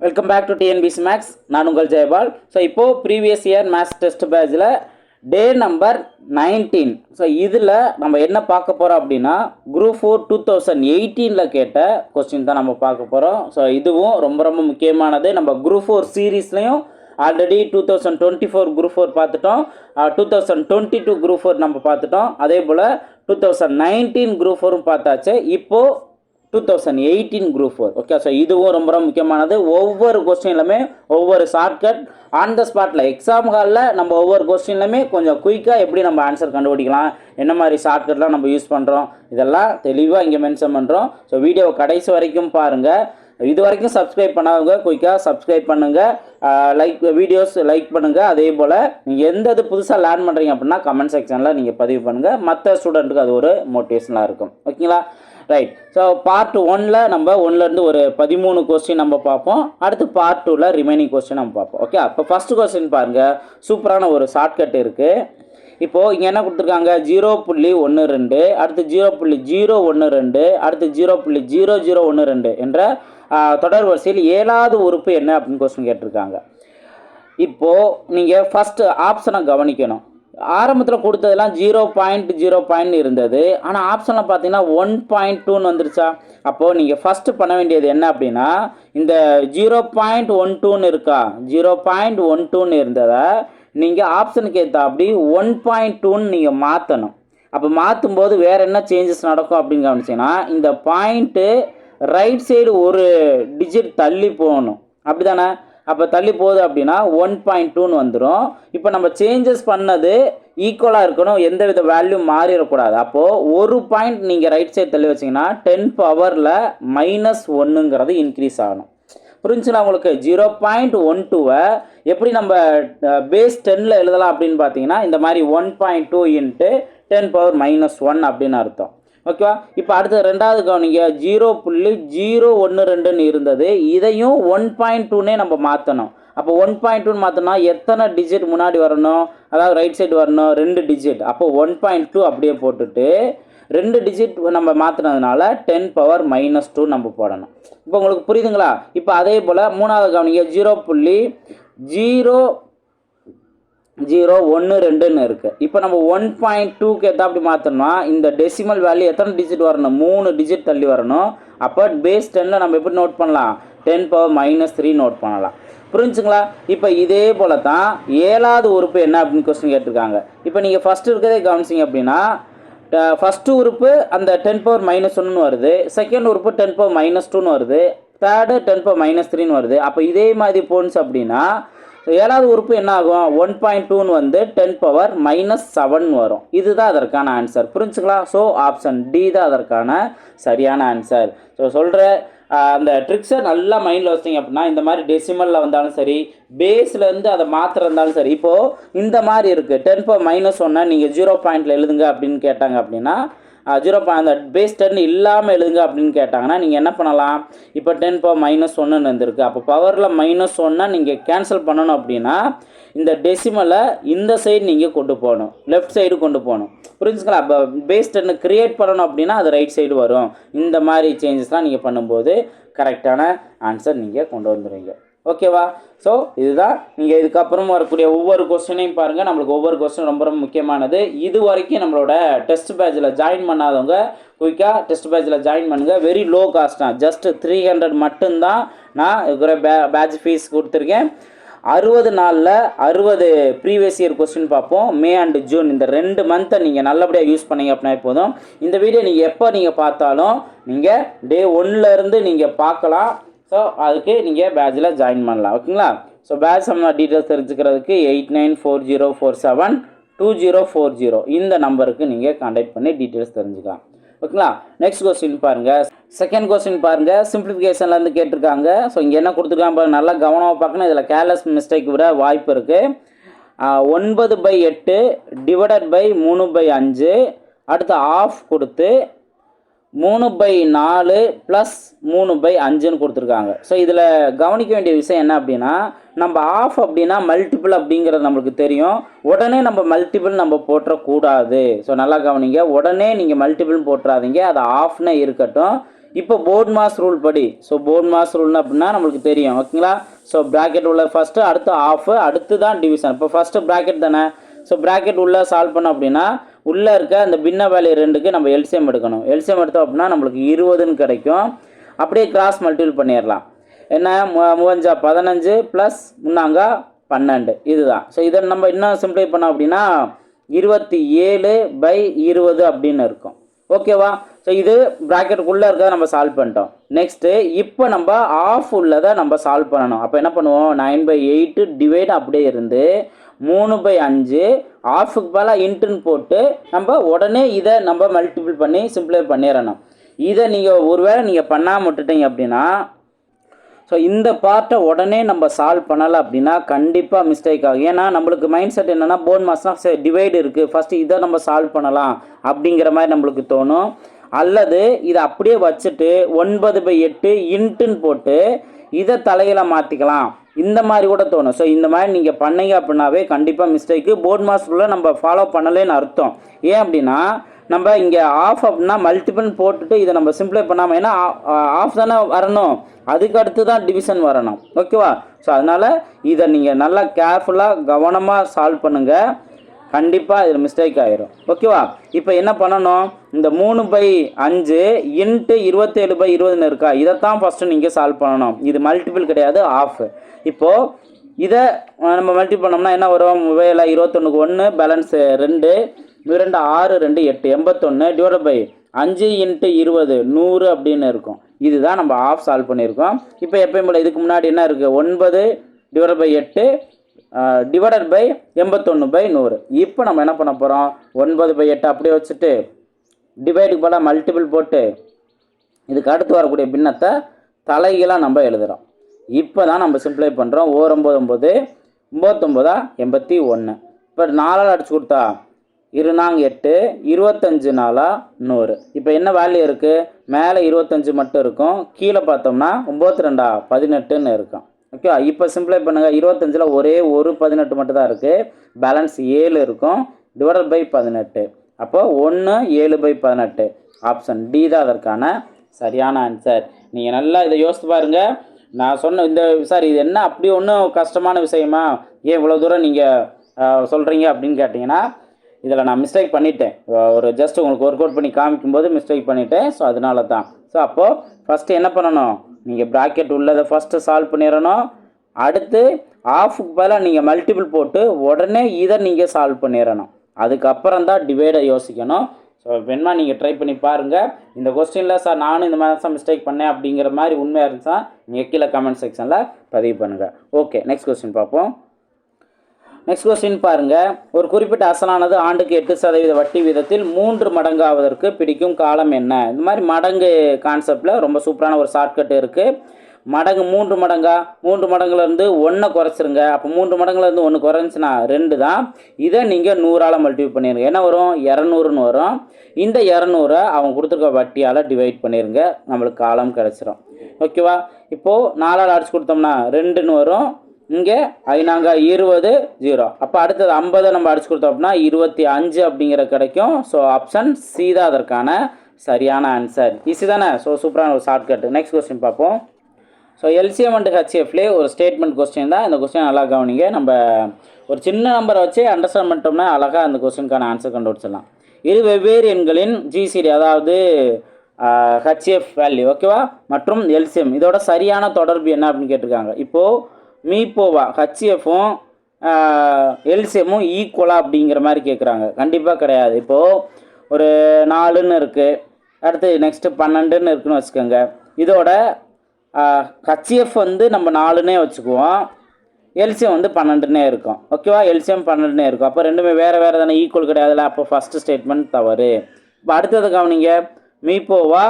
Welcome back to TNPSC maths நான் உங்கள் Jayapal. So இப்போது ப்ரீவியஸ் இயர் மேக்ஸ் டெஸ்ட் பேட்சில் டே நம்பர் நைன்டீன் ஸோ இதில் நம்ம என்ன பார்க்க போகிறோம் அப்படின்னா குரூப் ஃபோர் டூ தௌசண்ட் எயிட்டீனில் கேட்ட கொஸ்டின் தான் நம்ம பார்க்க போகிறோம் ஸோ இதுவும் ரொம்ப ரொம்ப முக்கியமானது. நம்ம group four சீரீஸ்லையும் already two thousand twenty four group four பார்த்துட்டோம். Two thousand twenty two group four நம்ம பார்த்துட்டோம். அதே போல் டூ தௌசண்ட் நைன்டீன் குரூப் ஃபோரும் பார்த்தாச்சு. இப்போது two thousand eighteen group four okay so இதுவும் ரொம்ப ரொம்ப முக்கியமானது. ஒவ்வொரு கொஸ்டின்லையுமே ஒவ்வொரு ஷார்ட்கட் ஆன் த ஸ்பாட்டில் எக்ஸாம் ஹாலில் நம்ம ஒவ்வொரு கொஸ்டின்லையுமே கொஞ்சம் குயிக்காக எப்படி நம்ம ஆன்சர் கண்டுபிடிக்கலாம்? என்ன மாதிரி ஷார்ட்கட்லாம் நம்ம யூஸ் பண்ணுறோம் இதெல்லாம் தெளிவாக இங்கே மென்ஷன் பண்ணுறோம் ஸோ வீடியோ கடைசி வரைக்கும் பாருங்கள் இது வரைக்கும் சப்ஸ்கிரைப் பண்ணாதவங்க குயிக்காக சப்ஸ்கிரைப் பண்ணுங்கள் லைக் வீடியோஸ் லைக் பண்ணுங்கள் அதே போல் நீங்கள் எந்த இது புதுசாக லேர்ன் பண்ணுறீங்க அப்படின்னா கமெண்ட் செக்ஷனில் நீங்கள் பதிவு பண்ணுங்கள் மற்ற ஸ்டூடெண்ட்டுக்கு அது ஒரு மோட்டிவேஷனாக இருக்கும். ஓகேங்களா ரைட் ஸோ பார்ட் ஒனில் நம்ம ஒன்லேருந்து ஒரு பதிமூணு கொஸ்டின் நம்ம பார்ப்போம். அடுத்து பார்ட் டூவில் ரிமைனிங் கொஸ்டின் நம்ம பார்ப்போம். ஓகே அப்போ ஃபஸ்ட்டு கொஸ்டின் பாருங்கள் சூப்பரான ஒரு ஷார்ட்கட் இருக்குது இப்போது இங்கே என்ன கொடுத்துருக்காங்க? ஜீரோ புள்ளி ஒன்று ரெண்டு அடுத்து ஜீரோ புள்ளி ஜீரோ ஒன்று ரெண்டு அடுத்து ஜீரோ புள்ளி ஜீரோ ஜீரோ ஒன்று ரெண்டு என்ற தொடர் வரிசையில் ஏழாவது உறுப்பு என்ன அப்படின்னு கொஸ்டின் கேட்டிருக்காங்க. இப்போது நீங்கள் ஃபஸ்ட்டு ஆப்ஷனை கவனிக்கணும். ஆரம்பத்தில் கொடுத்ததெல்லாம் ஜீரோ பாயிண்ட் ஜீரோ பாயிண்ட் இருந்தது. ஆனால் ஆப்ஷனில் பார்த்தீங்கன்னா ஒன் பாயிண்ட் டூன்னு வந்துருச்சா? அப்போது நீங்கள் ஃபஸ்ட்டு பண்ண வேண்டியது என்ன அப்படின்னா இந்த ஜீரோ பாயிண்ட் ஒன் டூன்னு இருக்கா? ஜீரோ பாயிண்ட் ஒன் டூன்னு இருந்ததை நீங்கள் ஆப்ஷனுக்கு ஏற்ற அப்படி ஒன் பாயிண்ட் டூன்னு நீங்கள் மாற்றணும் அப்போ மாற்றும் போது வேறு என்ன சேஞ்சஸ் நடக்கும் அப்படின்னு கவனிச்சிங்கன்னா இந்த பாயிண்ட்டு ரைட் சைடு ஒரு டிஜிட் தள்ளி போகணும். அப்படி தானே அப்போ தள்ளி போகுது அப்படின்னா ஒன் பாயிண்ட் டூன்னு வந்துடும் இப்போ நம்ம சேஞ்சஸ் பண்ணது ஈக்குவலாக இருக்கணும். எந்த வித வேல்யூ மாறிடக்கூடாது. அப்போது ஒரு பாயிண்ட் நீங்கள் ரைட் சைடு தள்ளி வச்சிங்கன்னா டென் பவரில் மைனஸ் ஒன்றுங்கிறது இன்க்ரீஸ் ஆகணும். புரிஞ்சுங்களா உங்களுக்கு? ஜீரோ பாயிண்ட் ஒன் டூவை எப்படி நம்ம பேஸ் டென்னில் எழுதலாம் அப்படின்னு பார்த்தீங்கன்னா இந்த மாதிரி one point two into ten power minus one அப்படின்னு அர்த்தம். ஓகேவா? இப்போ அடுத்து ரெண்டாவது கவனிங்க. ஜீரோ புள்ளி ஜீரோ ஒன்று ரெண்டுன்னு இருந்தது. இதையும் ஒன் பாயிண்ட் டூனே நம்ம மாற்றணும் அப்போ ஒன் பாயிண்ட் டூன்னு மாற்றினா எத்தனை டிஜிட் முன்னாடி வரணும்? அதாவது ரைட் சைடு வரணும். ரெண்டு டிஜிட் அப்போ ஒன் பாயிண்ட் டூ அப்படியே போட்டுட்டு ரெண்டு டிஜிட் நம்ம மாற்றினதுனால டென் பவர் மைனஸ் டூ நம்ம போடணும். இப்போ உங்களுக்கு புரியுதுங்களா? இப்போ அதே போல் மூணாவது கவனிங்க. ஜீரோ புள்ளி ஜீரோ ஜீரோ ஒன்று ரெண்டுன்னு இருக்குது இப்போ நம்ம ஒன் பாயிண்ட் டூக்கு எத்தா அப்படி மாற்றணும்னா இந்த டெசிமல் வேல்யூ எத்தனை டிஜிட் வரணும்? மூணு டிஜிட் தள்ளி வரணும். அப்போ பேஸ் டென்னில் நம்ம எப்படி நோட் பண்ணலாம்? Ten power minus three note பண்ணலாம். புரிஞ்சுங்களா? இப்போ இதே போல தான் ஏழாவது உறுப்பு என்ன அப்படின்னு கொஸ்டின் கேட்டிருக்காங்க. இப்போ நீங்கள் ஃபஸ்ட்டு இருக்கிறதே கவனிச்சிங்க அப்படின்னா ஃபஸ்ட்டு உறுப்பு அந்த டென் பவர் மைனஸ் ஒன்னு வருது. செகண்ட் உறுப்பு டென் பவர் மைனஸ் டூன்னு வருது. தேர்டு டென் பவர் மைனஸ் த்ரீன்னு வருது. அப்போ இதே மாதிரி போணுச்சு அப்படின்னா ஏழாவது உறுப்பு என்ன ஆகும்? ஒன் பாயிண்ட் டூன்னு வந்து டென் பவர் மைனஸ் செவன் வரும். இதுதான் அதற்கான ஆன்சர் புரிஞ்சுங்களா? ஸோ ஆப்ஷன் டி தான் அதற்கான சரியான ஆன்சர் ஸோ சொல்கிற அந்த ட்ரிக்ஸை நல்லா மைண்டில் வச்சிங்க அப்படின்னா இந்த மாதிரி டெசிமலில் வந்தாலும் சரி பேஸ்லேருந்து அதை மாத்திரம் இருந்தாலும் சரி இப்போது இந்த மாதிரி இருக்குது டென் பவர் மைனஸ் ஒன்னை நீங்கள் ஜீரோ பாயிண்டில் எழுதுங்க அப்படின்னு கேட்டாங்க அப்படின்னா ஜீரோ அந்த பேஸ் டென் இல்லாமல் எழுதுங்க அப்படின்னு கேட்டாங்கன்னா நீங்கள் என்ன பண்ணலாம்? இப்போ டென் பவர் மைனஸ் ஒன்றுன்னு வந்திருக்கு. அப்போ பவரில் மைனஸ் ஒன்னா நீங்கள் கேன்சல் பண்ணணும் அப்படின்னா இந்த டெசிமலை இந்த சைடு நீங்கள் கொண்டு போகணும். லெஃப்ட் சைடு கொண்டு போகணும். புரிஞ்சுக்கலாம் அப்போ பேஸ் டென்னு கிரியேட் பண்ணணும் அப்படின்னா அது ரைட் சைடு வரும். இந்த மாதிரி சேஞ்சஸ்லாம் நீங்கள் பண்ணும்போது கரெக்டான ஆன்சர் நீங்கள் கொண்டு வந்துடுவீங்க ஓகேவா? ஸோ இதுதான். நீங்கள் இதுக்கப்புறம் வரக்கூடிய ஒவ்வொரு கொஸ்டினையும் பாருங்கள் நம்மளுக்கு ஒவ்வொரு கொஸ்டின் ரொம்ப ரொம்ப முக்கியமானது. இது வரைக்கும் நம்மளோட டெஸ்ட் பேட்சில் ஜாயின் பண்ணாதவங்க குயிக்காக டெஸ்ட் பேட்சில் ஜாயின் பண்ணுங்கள் வெரி லோ காஸ்ட் தான். ஜஸ்ட் த்ரீ ஹண்ட்ரட் மட்டும்தான் நான் இருக்கிற பே பேட்ச் ஃபீஸ் கொடுத்துருக்கேன். அறுபது நாளில் அறுபது ப்ரீவியஸ் இயர் கொஸ்டின் பார்ப்போம். மே அண்டு ஜூன் இந்த ரெண்டு மந்த்தை நீங்கள் நல்லபடியாக யூஸ் பண்ணீங்க அப்படின்னா போதும். இந்த வீடியோ நீங்கள் எப்போ நீங்கள் பார்த்தாலும் நீங்கள் டே இருந்து நீங்கள் பார்க்கலாம். ஸோ அதுக்கு நீங்கள் பேட்சில் ஜாயின் பண்ணலாம். ஓகேங்களா ஸோ பேட்ச் சம்மந்த டீட்டெயில்ஸ் தெரிஞ்சுக்கிறதுக்கு eight nine four zero four seven two zero four zero இந்த நம்பருக்கு நீங்கள் கான்டாக்ட் பண்ணி டீட்டெயில்ஸ் தெரிஞ்சுக்கலாம். ஓகேங்களா நெக்ஸ்ட் கொஸ்டின் பாருங்கள் செகண்ட் கொஸ்டின் பாருங்கள் சிம்பிளிஃபிகேஷன்லேருந்து கேட்டிருக்காங்க. ஸோ இங்கே என்ன கொடுத்துருக்காங்க பாருங்கள் நல்லா கவனமாக பார்க்கணும். இதில் கேர்லெஸ் மிஸ்டேக் விட வாய்ப்பு இருக்குது ஒன்பது பை எட்டு டிவைடட் பை மூணு பை அஞ்சு. அடுத்து ஆஃப் கொடுத்து மூணு பை நாலு ப்ளஸ் மூணு பை அஞ்சுன்னு கொடுத்துருக்காங்க. ஸோ இதில் கவனிக்க வேண்டிய விஷயம் என்ன அப்படின்னா நம்ம ஆஃப் அப்படின்னா மல்டிபிள் அப்படிங்கிறது நம்மளுக்கு தெரியும். உடனே நம்ம மல்டிபிள் நம்ம போட்டுறக்கூடாது ஸோ நல்லா கவனிங்க. உடனே நீங்கள் மல்டிபிள் போட்டுறாதீங்க அது ஆஃப்னே இருக்கட்டும். இப்போ போர்ட் மாஸ் ரூல் படி. ஸோ போர்ட் மாஸ் ரூல்னு அப்படின்னா நம்மளுக்கு தெரியும். ஓகேங்களா ஸோ ப்ராக்கெட் உள்ள ஃபஸ்ட்டு அடுத்து ஆஃபு அடுத்து தான் டிவிஷன் இப்போ ஃபஸ்ட்டு ப்ராக்கெட் தானே? ஸோ ப்ராக்கெட் உள்ளே சால்வ் பண்ணோம் அப்படின்னா உள்ளே இருக்க அந்த பின்ன வேல்யூ ரெண்டுக்கு நம்ம எல்சியம் எடுக்கணும். எல்சியம் எடுத்தோம் அப்படின்னா நம்மளுக்கு இருபதுன்னு கிடைக்கும். அப்படியே கிராஸ் மல்டிபிள் பண்ணிடலாம். என்ன? மு- மூவஞ்சா பதினஞ்சு ப்ளஸ் முன்னாங்க பன்னெண்டு. இதுதான். ஸோ இதை நம்ம இன்னும் சிம்ப்ளை பண்ணோம் அப்படின்னா இருபத்தி ஏழு பை இருபது அப்படின்னு இருக்கும். ஓகேவா ஸோ இது ப்ராக்கெட்டுக்குள்ளே இருக்கிறத நம்ம சால்வ் பண்ணிட்டோம். நெக்ஸ்ட்டு இப்போ நம்ம ஆஃப் உள்ளதை நம்ம சால்வ் பண்ணணும். அப்போ என்ன பண்ணுவோம்? நைன் பை எயிட்டு டிவைட் அப்படியே இருந்து மூணு பை அஞ்சு ஆஃபுக்கு பதிலாக இன்ட்டுன்னு போட்டு நம்ம உடனே இதை நம்ம மல்டிபிள் பண்ணி சிம்பிளை பண்ணிடணும். இதை நீங்கள் ஒருவேளை நீங்கள் பண்ணாமல் விட்டுட்டீங்க அப்படின்னா ஸோ இந்த பார்ட்டை உடனே நம்ம சால்வ் பண்ணலை அப்படின்னா கண்டிப்பாக மிஸ்டேக் ஆகும். ஏன்னா நம்மளுக்கு மைண்ட் செட் என்னென்னா போன் மாஸ்னால் சரி டிவைடு இருக்குது ஃபஸ்ட்டு இதை நம்ம சால்வ் பண்ணலாம் அப்படிங்கிற மாதிரி நம்மளுக்கு தோணும். அல்லது இதை அப்படியே வச்சுட்டு ஒன்பது பை எட்டு இன்ட்டுன்னு போட்டு இதை தலையில் மாற்றிக்கலாம் இந்த மாதிரி கூட தோணும். ஸோ இந்த மாதிரி நீங்கள் பண்ணீங்க அப்படின்னாவே கண்டிப்பாக மிஸ்டேக்கு போர்ட் மாஸ்டரில் நம்ம ஃபாலோ பண்ணலேன்னு அர்த்தம். ஏன் அப்படின்னா நம்ம இங்கே ஆஃப் அப்படின்னா மல்டிபிள் போட்டுட்டு இதை நம்ம சிம்ப்ளை பண்ணாமல் ஏன்னா ஆஃப் தானே வரணும். அதுக்கு அடுத்து தான் டிவிஷன் வரணும் ஓகேவா ஸோ அதனால் இதை நீங்கள் நல்லா கேர்ஃபுல்லாக கவனமாக சால்வ் பண்ணுங்கள் கண்டிப்பாக இதில் மிஸ்டேக் ஆகிரும் ஓகேவா இப்போ என்ன பண்ணணும்? இந்த மூணு பை அஞ்சு இன்ட்டு இருபத்தேழு பை இருபதுன்னு இருக்கா? இதைத்தான் ஃபஸ்ட்டு நீங்கள் சால்வ் பண்ணணும். இது மல்டிபிள் கிடையாது ஆஃப் இப்போது இதை நம்ம மல்டிபிள் பண்ணோம்னா என்ன வரும்? வேலை இருபத்தொன்னுக்கு ஒன்று பேலன்ஸ் ரெண்டு ரெண்டு ஆறு ரெண்டு எட்டு எண்பத்தொன்று டிவைட் பை அஞ்சு இன்ட்டு இருபது நூறு அப்படின்னு இருக்கும். இதுதான் நம்ம ஆஃப் சால்வ் பண்ணியிருக்கோம். இப்போ எப்பயும் போல இதுக்கு முன்னாடி என்ன இருக்குது ஒன்பது டிவைட் பை எட்டு டிவைடட் பை எண்பத்தொன்று பை நூறு. இப்போ நம்ம என்ன பண்ண போகிறோம் ஒன்பது பை எட்டு அப்படியே வச்சுட்டு டிவைடுக்கு போல மல்டிபிள் போட்டு இதுக்கு அடுத்து வரக்கூடிய பின்னத்தை தலைகீழாக நம்ம எழுதுகிறோம் இப்போ தான் நம்ம சிம்ப்ளை பண்ணுறோம் ஓர் ஒம்பது ஒம்பது ஒம்பத்தொம்போதா எண்பத்தி ஒன்று இப்போ நாலால் அடிச்சு கொடுத்தா இருநாங்க எட்டு இருபத்தஞ்சு நாளாக நூறு. இப்போ என்ன வேல்யூ இருக்குது மேலே இருபத்தஞ்சு மட்டும் இருக்கும். கீழே பார்த்தோம்னா ஒம்பத்தி ரெண்டா பதினெட்டுன்னு இருக்கும். ஓகே இப்போ சிம்பிளை பண்ணுங்கள் இருபத்தஞ்சில் ஒரே ஒரு பதினெட்டு மட்டும் தான் இருக்குது பேலன்ஸ் ஏழு இருக்கும். டிவைடட் பை பதினெட்டு. அப்போ ஒன்று ஏழு பை பதினெட்டு. ஆப்ஷன் டி தான் அதற்கான சரியான ஆன்சர் நீங்கள் நல்லா இதை யோசித்து பாருங்கள் நான் சொன்ன இந்த சார் இது என்ன? அப்படி ஒன்றும் கஷ்டமான விஷயமா? ஏன் இவ்வளோ தூரம் நீங்கள் சொல்கிறீங்க அப்படின்னு கேட்டிங்கன்னா இதில் நான் மிஸ்டேக் பண்ணிட்டேன். ஒரு ஜஸ்ட் உங்களுக்கு ஒர்க் அவுட் பண்ணி காமிக்கும்போது மிஸ்டேக் பண்ணிட்டேன். ஸோ அதனால தான் ஸோ அப்போது ஃபஸ்ட்டு என்ன பண்ணணும்? நீங்கள் ப்ராக்கெட் உள்ளதை ஃபஸ்ட்டு சால்வ் பண்ணிடணும். அடுத்து ஆஃபுக்கு பதிலாக நீங்கள் மல்டிபிள் போட்டு உடனே இதை நீங்கள் சால்வ் பண்ணிடணும். அதுக்கப்புறம் தான் டிவைடை யோசிக்கணும். ஸோ வேணுமா நீங்கள் ட்ரை பண்ணி பாருங்கள் இந்த கொஸ்டினில் சார் நானும் இந்த மாதிரி தான் மிஸ்டேக் பண்ணேன் அப்படிங்கிற மாதிரி உண்மையாக இருந்துச்சா நீங்கள் கீழே கமெண்ட் செக்ஷனில் பதிவு பண்ணுங்கள் ஓகே நெக்ஸ்ட் கொஸ்டின் பார்ப்போம். நெக்ஸ்ட் கொஸ்டின் பாருங்க. ஒரு குறிப்பிட்ட அசலானது ஆண்டுக்கு எட்டு சதவீத வட்டி வீதத்தில் மூன்று மடங்காவதற்கு பிடிக்கும் காலம் என்ன? இந்த மாதிரி மடங்கு கான்செப்டில் ரொம்ப சூப்பரான ஒரு ஷார்ட்கட் இருக்குது மடங்கு மூன்று மடங்கா? மூன்று மடங்குலேருந்து ஒன்றை குறைச்சிருங்க. அப்போ மூன்று மடங்குலேருந்து ஒன்று குறைஞ்சுன்னா ரெண்டு தான். இதை நீங்கள் நூறால் மல்டிபிள் பண்ணிடுங்க என்ன வரும்? இரநூறுன்னு வரும். இந்த இரநூறை அவங்க கொடுத்துருக்க வட்டியால் டிவைட் பண்ணிடுங்க நம்மளுக்கு காலம் கிடச்சிரும். ஓகேவா இப்போது நாலால் அடிச்சு கொடுத்தோம்னா ரெண்டுன்னு வரும். இங்கே ஐநாங்க இருபது ஜீரோ அப்போ அடுத்தது ஐம்பதை நம்ம அடிச்சு கொடுத்தோம் அப்படின்னா இருபத்தி அஞ்சு அப்படிங்கிற கிடைக்கும். ஸோ ஆப்ஷன் சி தான் அதற்கான சரியான ஆன்சர் ஈஸி தானே? ஸோ சூப்பரான ஒரு ஷார்ட்கட் நெக்ஸ்ட் கொஸ்டின் பார்ப்போம். ஸோ எல்சிஎம் அண்ட் ஹெச்எஃப்லே ஒரு ஸ்டேட்மெண்ட் கொஸ்டின் தான். இந்த கொஸ்டின் நல்லா கவனிங்க. நம்ம ஒரு சின்ன நம்பரை வச்சு அண்டர்ஸ்டாண்ட் பண்ணிட்டோம்னா அழகாக அந்த கொஸ்டினுக்கான ஆன்சர் கண்டுபிடிச்சிடலாம். இரு வெவ்வேறு எண்களின் ஜிசிடி அதாவது ஹெச்எஃப் வேல்யூ ஓகேவா மற்றும் எல்சிஎம் இதோட சரியான தொடர்பு என்ன அப்படின்னு கேட்டிருக்காங்க. இப்போது மீப்போவா ஹச்சிஎஃப்பும் எல்சிஎம்மும் ஈக்குவலா அப்படிங்கிற மாதிரி கேட்குறாங்க கண்டிப்பாக கிடையாது. இப்போது ஒரு நாலுன்னு இருக்குது அடுத்து நெக்ஸ்ட்டு பன்னெண்டுன்னு இருக்குன்னு வச்சுக்கோங்க. இதோட ஹச்சிஎஃப் வந்து நம்ம நாலுன்னே வச்சுக்குவோம். எல்சிஎம் வந்து பன்னெண்டுனே இருக்கும். ஓகேவா எல்சிஎம் பன்னெண்டுனே இருக்கும். அப்போ ரெண்டுமே வேறு வேறு தானே? ஈக்குவல் கிடையாதுல்ல? அப்போ ஃபஸ்ட்டு ஸ்டேட்மெண்ட் தவறு. இப்போ அடுத்தது கவனிங்க. மீப்போவா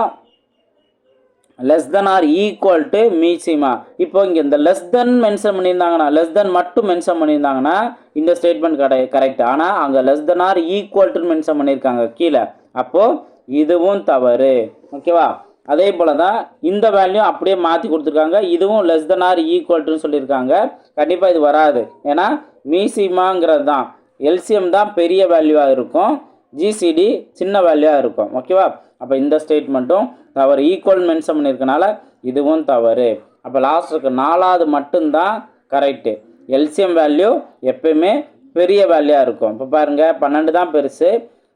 less than or equal to மீசிமா இப்போ இங்கே இந்த லெஸ் தென் மென்ஷன் பண்ணியிருந்தாங்கன்னா லெஸ் தென் மட்டும் மென்ஷன் பண்ணியிருந்தாங்கன்னா இந்த ஸ்டேட்மெண்ட் கடை கரெக்ட் ஆனால் அங்கே less than or equal to mention பண்ணியிருக்காங்க கீழே. அப்போது இதுவும் தவறு. ஓகேவா அதே போல் தான் இந்த வேல்யூ அப்படியே மாற்றி கொடுத்துருக்காங்க இதுவும் லெஸ் தென் ஆர் ஈக்குவல்ட்டுன்னு சொல்லியிருக்காங்க. கண்டிப்பாக இது வராது. ஏன்னா மீசிமாங்கிறது தான் எல்சிஎம் தான் பெரிய வேல்யூவாக இருக்கும். ஜிசிடி சின்ன வேல்யூவாக இருக்கும். ஓகேவா அப்போ இந்த ஸ்டேட்மெண்ட்டும் தவறு. ஈக்குவல் மென்ஷன் பண்ணியிருக்கனால இதுவும் தவறு. அப்போ லாஸ்ட் இருக்க. நாலாவது மட்டும்தான் கரெக்டு எல்சிஎம் வேல்யூ எப்பயுமே பெரிய வேல்யூவாக இருக்கும். இப்போ பாருங்கள் பன்னெண்டு தான் பெருசு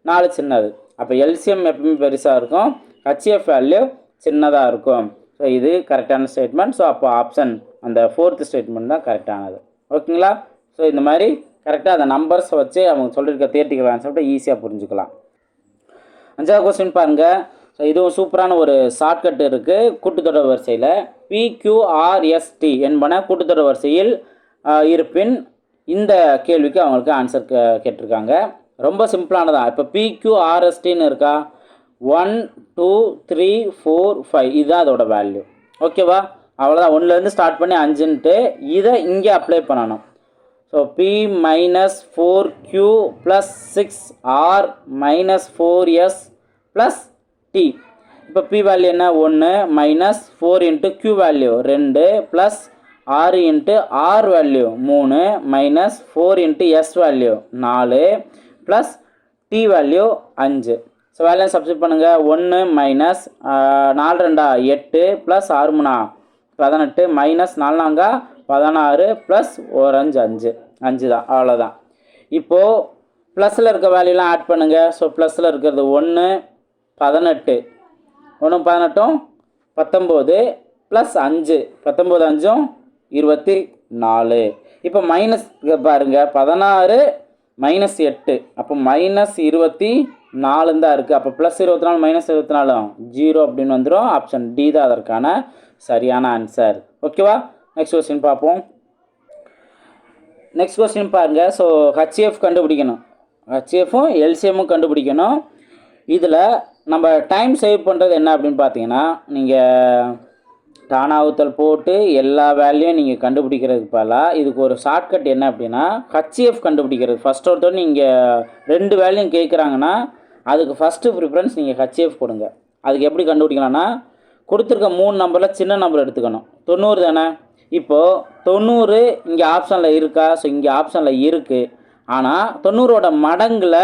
நாலு சின்னது. அப்போ எல்சிஎம் எப்பவுமே பெருசாக இருக்கும். ஹச்எஃப் வேல்யூ சின்னதாக இருக்கும். ஸோ இது கரெக்டான ஸ்டேட்மெண்ட் ஸோ அப்போ ஆப்ஷன் அந்த ஃபோர்த்து ஸ்டேட்மெண்ட் தான் கரெக்டானது ஓகேங்களா ஸோ இந்த மாதிரி கரெக்டாக அந்த நம்பர்ஸை வச்சு அவங்க சொல்லியிருக்க தியேட்டிக்கல் ஆன்சர்ட்டை ஈஸியாக புரிஞ்சுக்கலாம். அஞ்சாவது கொஸ்டின் பாருங்கள் ஸோ இதுவும் சூப்பரான ஒரு ஷார்ட்கட் இருக்குது கூட்டுத்தொடர் வரிசையில். பிக்யூஆர்எஸ்டி என்பன கூட்டுத்தொடர் வரிசையில் இருப்பின் இந்த கேள்விக்கு அவங்களுக்கு ஆன்சர் கேட்டிருக்காங்க. ரொம்ப சிம்பிளானதான் இப்போ பிக்யூஆர்எஸ்டின்னு இருக்கா? One two three four five இதுதான் அதோட வேல்யூ ஓகேவா அவ்வளோதான் ஒன்றுலேருந்து ஸ்டார்ட் பண்ணி அஞ்சுன்ட்டு இதை இங்கே அப்ளை பண்ணணும். So P minus four Q plus six R minus four S plus T இப்போ பி வேல்யூ என்ன? ஒன்று minus four into Q value ரெண்டு ப்ளஸ் ஆறு இன்ட்டு ஆர் வேல்யூ மூணு minus four into S value நாலு ப்ளஸ் டி வேல்யூ அஞ்சு. So value substitute பண்ணுங்கள் ஒன்று மைனஸ் நாலு ரெண்டா? எட்டு ப்ளஸ் ஆறு மூணா? பதினெட்டு மைனஸ் நாலு நாங்கா பதினாறு ப்ளஸ் ஒரு அஞ்சு. அஞ்சு அஞ்சு தான் அவ்வளோதான் இப்போது ப்ளஸில் இருக்க வேல்யூலாம் ஆட் பண்ணுங்கள் ஸோ ப்ளஸில் இருக்கிறது ஒன்று பதினெட்டு. ஒன்று பதினெட்டும் பத்தொம்போது ப்ளஸ் அஞ்சு. பத்தொம்போது அஞ்சும் இருபத்தி நாலு இப்போ மைனஸ் பாருங்கள் பதினாறு மைனஸ் எட்டு. அப்போ மைனஸ் இருபத்தி நாலுன்னு தான் இருக்குது அப்போ ப்ளஸ் இருபத்தி நாலு மைனஸ் இருபத்தி நாலு ஜீரோ அப்படின்னு வந்துடும் ஆப்ஷன் டி தான் அதற்கான சரியான ஆன்சர் ஓகேவா நெக்ஸ்ட் கொஸ்டின் பார்ப்போம். நெக்ஸ்ட் கொஸ்டின் பாருங்க. ஸோ ஹச்சிஎஃப் கண்டுபிடிக்கணும். ஹச்எஃப்பும் எல்சிஎம்மும் கண்டுபிடிக்கணும். இதில் நம்ம டைம் சேவ் பண்ணுறது என்ன அப்படின்னு பார்த்தீங்கன்னா நீங்கள் தானாவுத்தல் போட்டு எல்லா வேல்யூயும் நீங்கள் கண்டுபிடிக்கிறதுக்கு பதிலாக இதுக்கு ஒரு ஷார்ட்கட் என்ன அப்படின்னா ஹச்சிஎஃப் கண்டுபிடிக்கிறது. ஃபஸ்ட் ஒருத்தர் நீங்கள் ரெண்டு வேலையும் கேட்குறாங்கன்னா அதுக்கு ஃபஸ்ட்டு ப்ரிஃபரன்ஸ் நீங்கள் ஹச்சிஎஃப் கொடுங்க. அதுக்கு எப்படி கண்டுபிடிக்கலாம்னா கொடுத்துருக்க மூணு நம்பரில் சின்ன நம்பர் எடுத்துக்கணும். தொண்ணூறு தானே? இப்போது தொண்ணூறு இங்கே ஆப்ஷனில் இருக்கா? ஸோ இங்கே ஆப்ஷனில் இருக்குது ஆனால் தொண்ணூறோட மடங்கில்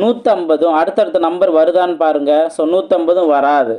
நூற்றம்பதும் அடுத்தடுத்த நம்பர் வருதான்னு பாருங்கள் ஸோ நூற்றம்பதும் வராது.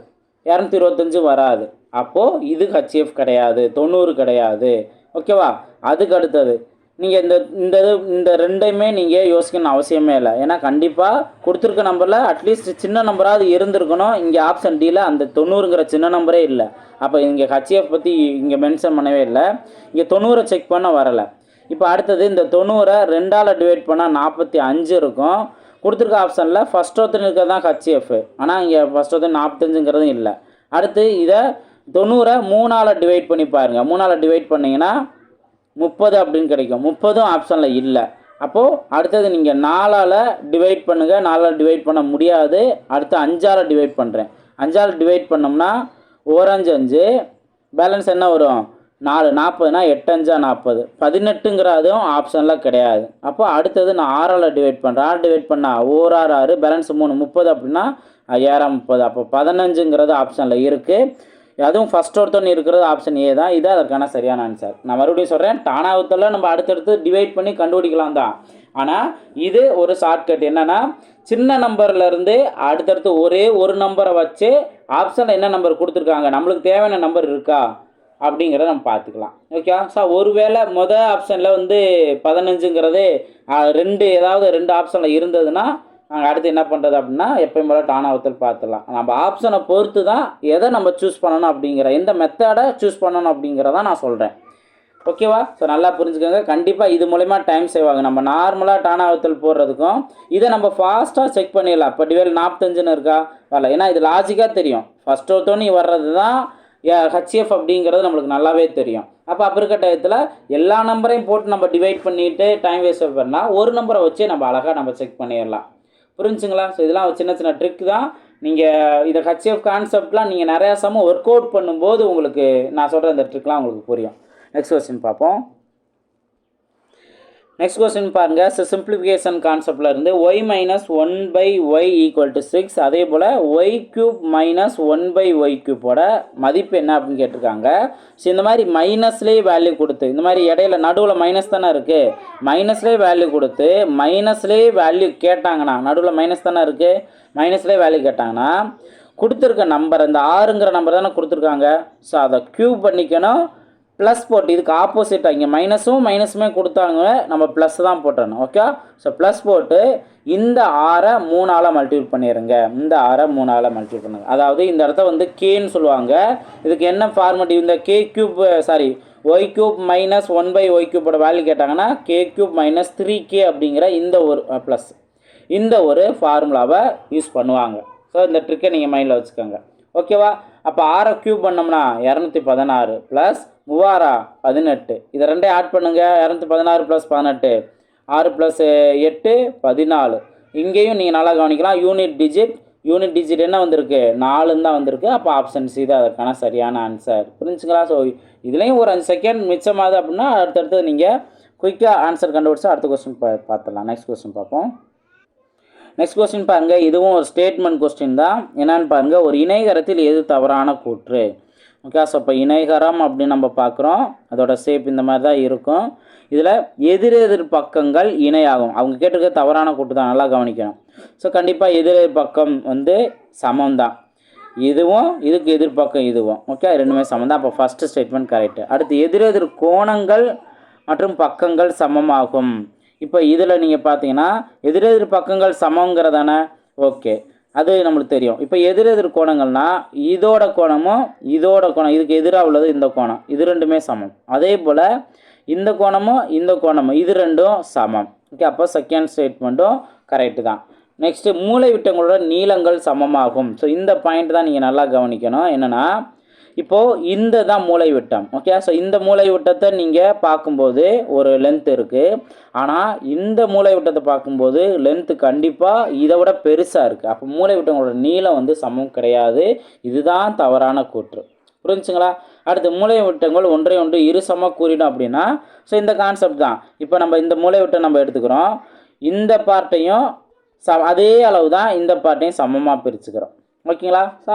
இரநூத்தி இருபத்தஞ்சு வராது. அப்போது இது ஹச்எஃப் கிடையாது. தொண்ணூறு கிடையாது. ஓகேவா அதுக்கு அடுத்தது. நீங்கள் இந்த இந்த இது இந்த ரெண்டையுமே நீங்கள் யோசிக்கணும் அவசியமே இல்லை. ஏன்னா கண்டிப்பாக கொடுத்துருக்க நம்பரில் அட்லீஸ்ட் சின்ன நம்பராவது இருந்திருக்கணும். இங்கே ஆப்ஷன் டியில் அந்த தொண்ணூறுங்கிற சின்ன நம்பரே இல்லை. அப்போ இங்கே ஹச்சிஎஃப் பற்றி இங்கே மென்ஷன் பண்ணவே இல்லை. இங்கே தொண்ணூறை செக் பண்ண வரலை. இப்போ அடுத்தது இந்த தொண்ணூறை ரெண்டால் டிவைட் பண்ணால் நாற்பத்தி அஞ்சு இருக்கும். கொடுத்துருக்க ஆப்ஷனில் ஃபஸ்ட் ஒருத்தன் இருக்கிறது தான் ஹச்சிஎஃப் ஆனால் இங்கே ஃபஸ்ட் ஒருத்தன் நாற்பத்தஞ்சுங்கிறதும் இல்லை. அடுத்து இதை தொண்ணூறை மூணால் டிவைட் பண்ணி பாருங்கள் மூணால் டிவைட் பண்ணிங்கன்னா முப்பது அப்படின்னு கிடைக்கும். முப்பதும் ஆப்ஷனில் இல்லை. அப்போது அடுத்தது நீங்கள் நாலால் டிவைட் பண்ணுங்கள் நாலால் டிவைட் பண்ண முடியாது. அடுத்து அஞ்சால் டிவைட் பண்ணுறேன் அஞ்சால் டிவைட் பண்ணோம்னா ஓரஞ்சு அஞ்சு பேலன்ஸ் என்ன வரும்? நாலு நாற்பதுனா எட்டு அஞ்சா நாற்பது. பதினெட்டுங்கிற அதுவும் ஆப்ஷனில் கிடையாது. அப்போ அடுத்தது நான் ஆறால் டிவைட் பண்ணுறேன் ஆறு டிவைட் பண்ணால் ஓர் ஆறு ஆறு. பேலன்ஸ் மூணு முப்பது அப்படின்னா ஏழாம் முப்பது. அப்போ பதினஞ்சுங்கிறது ஆப்ஷனில் இருக்குது அதுவும் ஃபஸ்ட் ஒருத்தன் இருக்கிறது ஆப்ஷன் ஏ தான். இது அதற்கான சரியான ஆன்சர் நான் மறுபடியும் சொல்கிறேன் தானாவத்தில் நம்ம அடுத்தடுத்து டிவைட் பண்ணி கண்டுபிடிக்கலாம் தான். ஆனால் இது ஒரு ஷார்ட்கட் என்னன்னா சின்ன நம்பர்லேருந்து அடுத்தடுத்து ஒரே ஒரு நம்பரை வச்சு ஆப்ஷனில் என்ன நம்பர் கொடுத்துருக்காங்க? நம்மளுக்கு தேவையான நம்பர் இருக்கா? அப்படிங்கிறத நம்ம பார்த்துக்கலாம். ஓகே சார் ஒருவேளை மொதல் ஆப்ஷனில் வந்து பதினஞ்சுங்கிறது ரெண்டு ஏதாவது ரெண்டு ஆப்ஷனில் இருந்ததுன்னா நாங்கள் அடுத்து என்ன பண்ணுறது அப்படின்னா எப்பயும் போல ஆகுதல் பார்த்துலாம் நம்ம ஆப்ஷனை பொறுத்து தான் எதை நம்ம சூஸ் பண்ணணும் அப்படிங்கிற எந்த மெத்தடை சூஸ் பண்ணணும் அப்படிங்கிறத நான் சொல்கிறேன் ஓகேவா ஸோ நல்லா புரிஞ்சுக்கோங்க. கண்டிப்பாக இது மூலிமா டைம் சேவ் ஆகும். நம்ம நார்மலாக டானாவத்தில் போடுறதுக்கும் இதை நம்ம ஃபாஸ்ட்டாக செக் பண்ணிடலாம். இப்போ டிவேல் நாற்பத்தஞ்சுன்னு இருக்கா? வரல. ஏன்னா இது லாஜிக்காக தெரியும். ஃபஸ்ட் ஒருத்தோனி வர்றது தான் ஹச்எஃப் அப்படிங்கிறது நம்மளுக்கு நல்லாவே தெரியும். அப்போ அப்போ இருக்க டயத்தில் எல்லா நம்பரையும் போட்டு நம்ம டிவைட் பண்ணிவிட்டு டைம் வேஸ்ட் பண்ணால் ஒரு நம்பரை வச்சு நம்ம அழகாக நம்ம செக் பண்ணிடலாம். புரிஞ்சுங்களா? ஸோ இதெல்லாம் ஒரு சின்ன சின்ன ட்ரிக் தான். நீங்கள் இதை ஹச்எஃப் கான்செப்ட்லாம் நீங்கள் நிறையா சமம் ஒர்க் அவுட் பண்ணும்போது உங்களுக்கு நான் சொல்கிற இந்த ட்ரிக்லாம் உங்களுக்கு புரியும். நெக்ஸ்ட் கொஸ்டின் பார்ப்போம். நெக்ஸ்ட் கொஸ்டின் பாருங்க. சிம்பிளிஃபிகேஷன் கான்செப்டில் இருந்து Y minus one by Y equal to six அதே போல் Y cube minus one by Y க்யூப்போட மதிப்பு என்ன அப்படின்னு கேட்டிருக்காங்க. ஸோ இந்த மாதிரி மைனஸ்லேயே வேல்யூ கொடுத்து இந்த மாதிரி இடையில நடுவில் மைனஸ் தானே இருக்குது மைனஸ்லேயே வேல்யூ கொடுத்து மைனஸ்லேயே வேல்யூ கேட்டாங்கன்னா நடுவில் மைனஸ் தானே இருக்குது மைனஸ்லேயே வேல்யூ கேட்டாங்கன்னா கொடுத்துருக்க நம்பர் இந்த ஆறுங்கிற நம்பர் தானே கொடுத்துருக்காங்க. ஸோ அதை க்யூப் பண்ணிக்கணும். ப்ளஸ் போட்டு இதுக்கு ஆப்போசிட்டாக இங்கே மைனஸும் மைனஸுமே கொடுத்தாங்க நம்ம ப்ளஸ் தான் போட்டுடணும் ஓகே ஸோ ப்ளஸ் போட்டு இந்த ஆறை மூணால் மல்டிபிள் பண்ணிடுங்க இந்த ஆறை மூணால் மல்டிபிள் பண்ணுங்க. அதாவது இந்த இடத்த வந்து கேன்னு சொல்லுவாங்க. இதுக்கு என்ன ஃபார்மேட்டிவ் இந்த K cube sorry Y cube minus one by Y கியூப்போட value கேட்டாங்கன்னா K cube minus three K அப்படிங்கிற இந்த ஒரு ப்ளஸ் இந்த ஒரு ஃபார்முலாவை யூஸ் பண்ணுவாங்க. ஸோ இந்த ட்ரிக்கை நீங்கள் மைண்டில் வச்சுக்கோங்க. ஓகேவா அப்போ ஆறை க்யூப் பண்ணோம்னா இரநூத்தி பதினாறு ப்ளஸ் மூவாரா பதினெட்டு. இதை ரெண்டே ஆட் பண்ணுங்கள் இரநூத்தி பதினாறு ப்ளஸ் பதினெட்டு. ஆறு ப்ளஸ் எட்டு பதினாலு. இங்கேயும் நீங்கள் நல்லா கவனிக்கலாம். யூனிட் டிஜிட் யூனிட் டிஜிட் என்ன வந்திருக்கு? நாலுன்னு தான் வந்திருக்கு. அப்போ ஆப்ஷன் சி தான் அதற்கான சரியான ஆன்சர் புரிஞ்சுங்களா? ஸோ இதுலேயும் ஒரு அஞ்சு செகண்ட் மிச்சமாகுது அப்படின்னா அடுத்தடுத்து நீங்கள் குயிக்காக ஆன்சர் கண்டுபிடிச்சா அடுத்த கொஸ்டின் பா பார்த்துடலாம். நெக்ஸ்ட் கொஸ்டின் பார்ப்போம். நெக்ஸ்ட் கொஸ்டின் பாருங்கள் இதுவும் ஒரு ஸ்டேட்மெண்ட் கொஸ்டின் தான். என்னன்னு பாருங்கள் ஒரு இணைகரத்தில் எது தவறான கூற்று? ஓகே ஸோ இப்போ இணைகரம் அப்படின்னு நம்ம பார்க்குறோம். அதோட ஷேப் இந்த மாதிரி தான் இருக்கும். இதில் எதிரெதிர் பக்கங்கள் இணையாகும். அவங்க கேட்டிருக்க தவறான கூட்டு தான் நல்லா கவனிக்கணும். ஸோ கண்டிப்பாக எதிரெதிர் பக்கம் வந்து சமம் தான். இதுவும் இதுக்கு எதிர்பக்கம் இதுவும். ஓகே ரெண்டுமே சமம் தான். அப்போ ஃபஸ்ட்டு ஸ்டேட்மெண்ட் கரெக்டு அடுத்து எதிரெதிர் கோணங்கள் மற்றும் பக்கங்கள் சமமாகும். இப்போ இதில் நீங்கள் பார்த்தீங்கன்னா எதிரெதிர் பக்கங்கள் சமங்கிறதான ஓகே அது நம்மளுக்கு தெரியும். இப்போ எதிரெதிர் கோணங்கள்னா இதோட கோணமும் இதோட கோணம் இதுக்கு எதிராக உள்ளது இந்த கோணம். இது ரெண்டுமே சமம். அதே போல் இந்த கோணமும் இந்த கோணமும் இது ரெண்டும் சமம். ஓகே அப்போ செகண்ட் ஸ்டேட்மெண்ட்டும் கரெக்டு தான். நெக்ஸ்ட்டு மூளை விட்டங்களோட நீளங்கள் சமமாகும். ஸோ இந்த பாயிண்ட் தான் நீங்கள் நல்லா கவனிக்கணும். என்னென்னா இப்போது இந்த தான் மூளை விட்டம் ஓகே ஸோ இந்த மூளை விட்டத்தை நீங்கள் பார்க்கும்போது ஒரு லென்த் இருக்குது ஆனால் இந்த மூளை விட்டத்தை பார்க்கும்போது லென்த்து கண்டிப்பாக இதை விட பெருசாக இருக்குது அப்போ மூளை விட்டங்களோட நீளம் வந்து சமம் கிடையாது. இதுதான் தவறான கூற்று. புரிஞ்சுங்களா? அடுத்து மூளை விட்டங்கள் ஒன்றை ஒன்று இரு சம கூறிடும் அப்படின்னா ஸோ இந்த கான்செப்ட் தான். இப்போ நம்ம இந்த மூளை விட்டம் நம்ம எடுத்துக்கிறோம். இந்த பார்ட்டையும் ச அதே அளவு தான் இந்த பார்ட்டையும் சமமாக பிரிச்சுக்கிறோம். ஓகேங்களா? ஸோ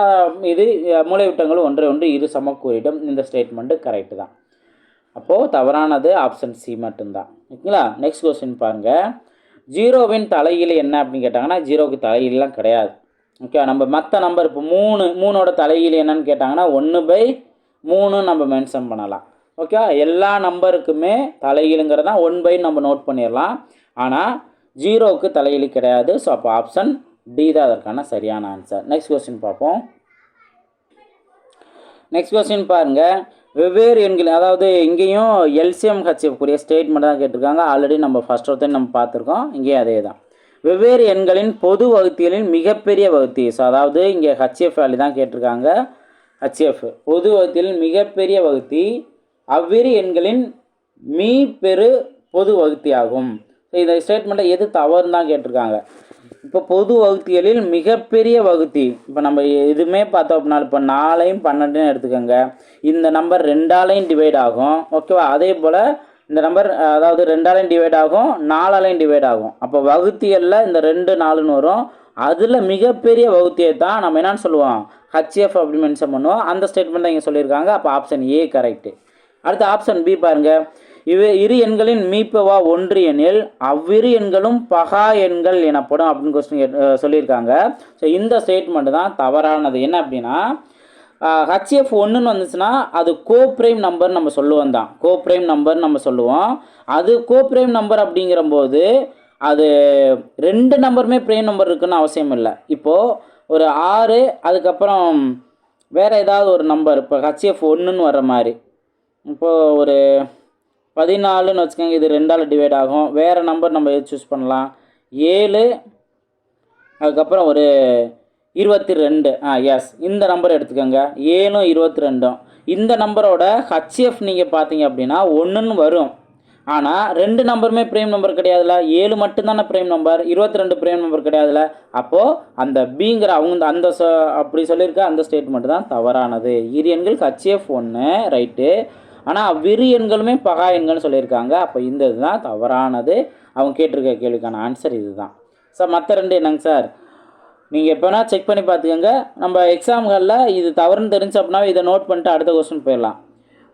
இது மூளைவிட்டங்கள் ஒன்றை ஒன்று இரு சம இந்த ஸ்டேட்மெண்ட்டு கரெக்டு தான். அப்போது தவறானது ஆப்ஷன் சி மட்டும்தான். ஓகேங்களா? நெக்ஸ்ட் கொஸ்டின் பாருங்கள் ஜீரோவின் தலையில் என்ன அப்படின்னு கேட்டாங்கன்னா ஜீரோவுக்கு தலையிலாம் கிடையாது. ஓகே நம்ம மற்ற நம்பர் இப்போ மூணு மூணோட தலையில் என்னன்னு கேட்டாங்கன்னா ஒன்று பை மூணு நம்ம மென்ஷன் பண்ணலாம். ஓகே எல்லா நம்பருக்குமே தலையிலுங்கிறத ஒன் பை நம்ம நோட் பண்ணிடலாம். ஆனால் ஜீரோவுக்கு தலையிலி கிடையாது. ஸோ அப்போ ஆப்ஷன் டி தான் அதற்கான சரியான ஆன்சர் நெக்ஸ்ட் கொஸ்டின் பார்ப்போம். நெக்ஸ்ட் கொஸ்டின் பாருங்கள் வெவ்வேறு எண்கள் அதாவது இங்கேயும் எல்சிஎம் ஹெச்எஃப் கூடிய ஸ்டேட்மெண்ட் தான் கேட்டிருக்காங்க. ஆல்ரெடி நம்ம ஃபர்ஸ்ட் ஒருத்தர் நம்ம பார்த்துருக்கோம். இங்கேயும் அதே தான். வெவ்வேறு எண்களின் பொது வகுத்திகளின் மிகப்பெரிய வகுத்தி. ஸோ அதாவது இங்கே ஹெச்எஃப் வேலி தான் கேட்டிருக்காங்க. ஹச்எஃப் பொது வகுத்திகளின் மிகப்பெரிய வகுத்தி. அவ்விரு எண்களின் மீ பெரு பொது வகுத்தி ஆகும் ஸோ இந்த ஸ்டேட்மெண்ட்டை எது தவறுன்னு தான் கேட்டிருக்காங்க. இப்போ பொது வகுத்திகளில் மிகப்பெரிய வகுத்தி. இப்போ நம்ம எதுவுமே பார்த்தோம் அப்படின்னா இப்போ நாலையும் பன்னெண்டுன்னு எடுத்துக்கோங்க. இந்த நம்பர் ரெண்டாலையும் டிவைட் ஆகும். ஓகேவா அதே போல் இந்த நம்பர் அதாவது ரெண்டாலையும் டிவைட் ஆகும் நாலாலையும் டிவைட் ஆகும். அப்போ வகுத்திகளில் இந்த ரெண்டு நாலுன்னு வரும். அதில் மிகப்பெரிய வகுத்தியை தான் நம்ம என்னன்னு சொல்லுவோம்? ஹச்எஃப் அப்படின்னு மென்ஷன் பண்ணுவோம். அந்த ஸ்டேட்மெண்ட் தான் இங்கே சொல்லியிருக்காங்க. அப்போ ஆப்ஷன் ஏ கரெக்டு அடுத்து ஆப்ஷன் பி பாருங்க. இவை இரு எண்களின் மீப்பவா ஒன்று எனில் அவ்விரு எண்களும் பகா எண்கள் எனப்படும் அப்படின்னு கொஸ்டின் சொல்லியிருக்காங்க. ஸோ இந்த ஸ்டேட்மெண்ட் தான் தவறானது. என்ன அப்படின்னா ஹச்எஃப் ஒன்றுன்னு வந்துச்சுன்னா அது கோப்ரைம் நம்பர் நம்ம சொல்லுவோம் தான். கோப்ரைம் நம்பர் நம்ம சொல்லுவோம். அது கோப்ரேம் நம்பர் அப்படிங்கிறம்போது அது ரெண்டு நம்பருமே பிரைம் நம்பர் இருக்குன்னு அவசியம் இல்லை. இப்போது ஒரு ஆறு அதுக்கப்புறம் வேறு ஏதாவது ஒரு நம்பர் இப்போ ஹச்எஃப் ஒன்றுன்னு வர்ற மாதிரி. இப்போது ஒரு பதினாலுன்னு வச்சுக்கோங்க இது ரெண்டால் டிவைட் ஆகும். வேறு நம்பர் நம்ம எது சூஸ் பண்ணலாம்? ஏழு அதுக்கப்புறம் ஒரு இருபத்தி ரெண்டு ஆ எஸ் இந்த நம்பர் எடுத்துக்கோங்க. ஏழும் இருபத்தி ரெண்டும் இந்த நம்பரோட ஹச்எஃப் நீங்கள் பார்த்தீங்க அப்படின்னா ஒன்றுன்னு வரும். ஆனால் ரெண்டு நம்பருமே ப்ரேம் நம்பர் கிடையாதுல ஏழு மட்டும்தானே ப்ரேம் நம்பர் இருபத்தி ரெண்டு ப்ரேம் நம்பர் கிடையாதுல அப்போது அந்த பிங்கிற அவங்க அந்த சொ- அப்படி சொல்லியிருக்க அந்த ஸ்டேட்மெண்ட் தான் தவறானது. இரு எண்கள் ஹச்எஃப் ஒன்று ரைட்டு ஆனால் அவ்விரு எண்களுமே பகா எண்கள்னு சொல்லியிருக்காங்க. அப்போ இந்த இதுதான் தவறானது. அவங்க கேட்டிருக்க கேள்விக்கான ஆன்சர் இதுதான். சார் மற்ற ரெண்டு என்னங்க சார்? நீங்கள் எப்போனா செக் பண்ணி பார்த்துக்கோங்க. நம்ம எக்ஸாம்களில் இது தவறுன்னு தெரிஞ்சு அப்படின்னா இதை நோட் பண்ணிட்டு அடுத்த கொஸ்டின் போயிடலாம்.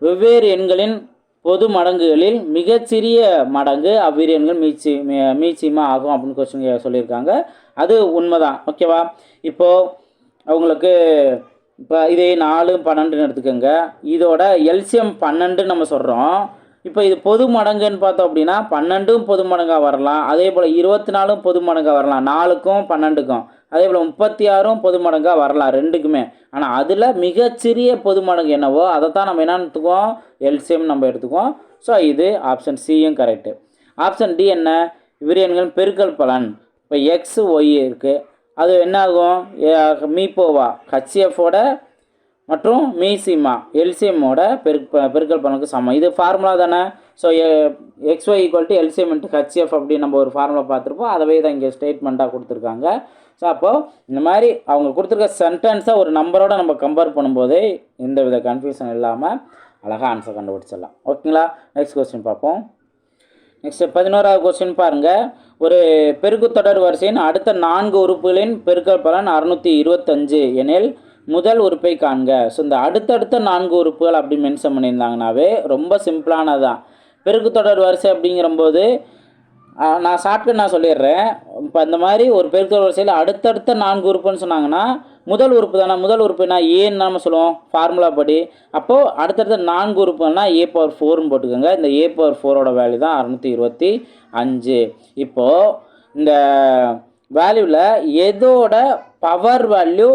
வெவ்வேறு எண்களின் பொது மடங்குகளில் மிகச்சிறிய மடங்கு அவ்விரு எண்கள் மீச்சி மீச்சியமாக ஆகும் அப்படின்னு கொஸ்டின் சொல்லியிருக்காங்க. அது உண்மைதான். ஓகேவா இப்போது அவங்களுக்கு இப்போ இதே நாலு பன்னெண்டுன்னு எடுத்துக்கோங்க. இதோட எல்சியம் பன்னெண்டுன்னு நம்ம சொல்கிறோம் இப்போ இது பொது மடங்குன்னு பார்த்தோம் அப்படின்னா பன்னெண்டும் பொது மடங்காக வரலாம். அதே போல் இருபத்தி நாலும் பொது மடங்காக வரலாம். நாலுக்கும் பன்னெண்டுக்கும். அதே போல் முப்பத்தி ஆறும் பொது மடங்காக வரலாம் ரெண்டுக்குமே. ஆனால் அதில் மிகச்சிறிய பொது மடங்கு என்னவோ அதை தான் நம்ம என்ன எடுத்துக்குவோம்? எல்சியம் நம்ம எடுத்துக்குவோம். ஸோ இது ஆப்ஷன் சியும் கரெக்டு ஆப்ஷன் டி என்ன? விரியன்கள் பெருக்கல் பலன். இப்போ எக்ஸ் ஒய் இருக்குது அது என்னாகும்? மீப்போவா? ஹச்சிஎஃபோட மற்றும் மீசிமா எல்சிஎம்மோட பெருக் பெருக்கல் பலனுக்கு சமம். இது ஃபார்முலா தானே? So XY equal to LCM into HCF அப்படின்னு நம்ம ஒரு ஃபார்முலா பார்த்துருப்போம். அதவே தான் இங்கே ஸ்டேட்மெண்ட்டாக கொடுத்துருக்காங்க. ஸோ அப்போது இந்த மாதிரி அவங்க கொடுத்துருக்க சென்டென்ஸை ஒரு நம்பரோட நம்ம கம்பேர் பண்ணும்போது எந்த வித கன்ஃபியூஷன் இல்லாமல் அழகாக ஆன்சர் கண்டுபிடிச்சிடலாம் ஓகேங்களா நெக்ஸ்ட் கொஸ்டின் பார்ப்போம். நெக்ஸ்ட் பதினோராவது கொஸ்டின் பாருங்கள் ஒரு பெருக்குத்தொடர் வரிசையின் அடுத்த நான்கு உறுப்புகளின் பெருக்கல் பலன் அறுநூற்றி இருபத்தஞ்சு எனில் முதல் உறுப்பை காண்க. ஸோ இந்த அடுத்தடுத்த நான்கு உறுப்புகள் அப்படி மென்ஷன் பண்ணியிருந்தாங்கனாவே ரொம்ப சிம்பிளானதுதான் பெருக்குத்தொடர் வரிசை அப்படிங்கிறம்போது நான் ஷார்ட்கட் நான் சொல்லிடுறேன். இப்போ அந்த மாதிரி ஒரு பெருக்கல் வரிசையில் அடுத்தடுத்த நான்கு உறுப்புன்னு சொன்னாங்கன்னா முதல் உறுப்பு தானே? முதல் உறுப்புனா ஏன்னு நம்ம சொல்லுவோம் ஃபார்முலா படி. அப்போது அடுத்தடுத்த நான்கு உறுப்புன்னா ஏ பவர் ஃபோர்னு போட்டுக்கோங்க. இந்த ஏ பவர் ஃபோரோட வேல்யூ தான் அறுநூற்றி இருபத்தி அஞ்சு. இப்போது இந்த வேல்யூவில் எதோட பவர் வேல்யூ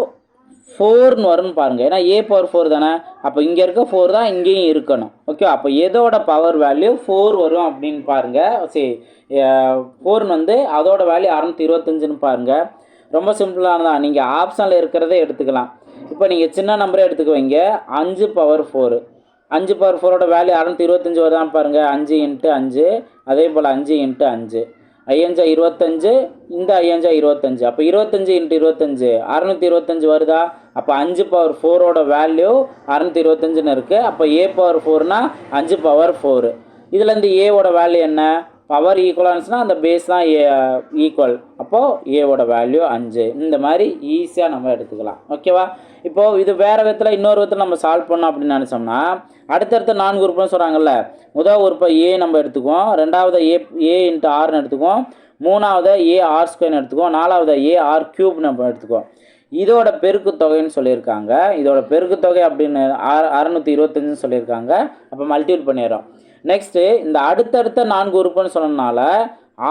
ஃபோர்னு வரும்னு பாருங்கள் ஏன்னா ஏ பவர் ஃபோர் தானே? அப்போ இங்கே இருக்க ஃபோர் தான் இங்கேயும் இருக்கணும். ஓகே அப்போ எதோட பவர் வேல்யூ ஃபோர் வரும் அப்படின்னு பாருங்கள் சரி ஃபோர்னு வந்து அதோட வேல்யூ அறநூற்றி இருபத்தஞ்சுன்னு பாருங்கள் ரொம்ப சிம்பிளானதான் நீங்கள் ஆப்ஷனில் இருக்கிறதே எடுத்துக்கலாம். இப்போ நீங்கள் சின்ன நம்பரே எடுத்துக்குவீங்க அஞ்சு பவர் ஃபோரு அஞ்சு பவர் ஃபோரோட வேல்யூ அறநூற்றி இருபத்தஞ்சி வருதான் பாருங்கள் அஞ்சு இன்ட்டு அஞ்சு. அதே போல் அஞ்சு இன்ட்டு அஞ்சு. ஐயஞ்சா இருபத்தஞ்சு இந்த ஐயஞ்சா இருபத்தஞ்சு. அப்போ இருபத்தஞ்சு இன்ட்டு இருபத்தஞ்சு. அறநூற்றி இருபத்தஞ்சு வருதா? அப்போ அஞ்சு பவர் ஃபோரோட வேல்யூ அறநூற்றி இருபத்தஞ்சுன்னு இருக்குது அப்போ ஏ பவர் ஃபோர்னால் அஞ்சு பவர் ஃபோரு இதுலேருந்து ஏவோட வேல்யூ என்ன? பவர் ஈக்குவலான்ஸ்னால் அந்த பேஸ் தான் ஏ ஈக்குவல் அப்போது ஏவோட வேல்யூ அஞ்சு. இந்த மாதிரி ஈஸியாக நம்ம எடுத்துக்கலாம். ஓகேவா இப்போது இது வேறு விதத்தில் இன்னொரு விதத்தில் நம்ம சால்வ் பண்ணோம் அப்படின்னு நினச்சோம்னா அடுத்தடுத்த நான்கு உறுப்புன்னு சொல்கிறாங்கல்ல முதல் உறுப்பை ஏ நம்ம எடுத்துக்குவோம். ரெண்டாவது ஏ ஏ இன்ட்டு ஆர்னு எடுத்துக்குவோம். மூணாவது ஏ ஆர் ஸ்கொயர்னு எடுத்துக்குவோம். நாலாவது ஏ ஆர் க்யூப் நம்ம எடுத்துக்குவோம். இதோட பெருக்கு தொகைன்னு சொல்லியிருக்காங்க. இதோட பெருக்கு தொகை அப்படின்னு ஆறு அறநூற்றி இருபத்தஞ்சுன்னு சொல்லியிருக்காங்க. அப்போ மல்டிபிள் பண்ணிடுறோம். நெக்ஸ்ட்டு இந்த அடுத்தடுத்த நான்கு உறுப்புன்னு சொன்னனால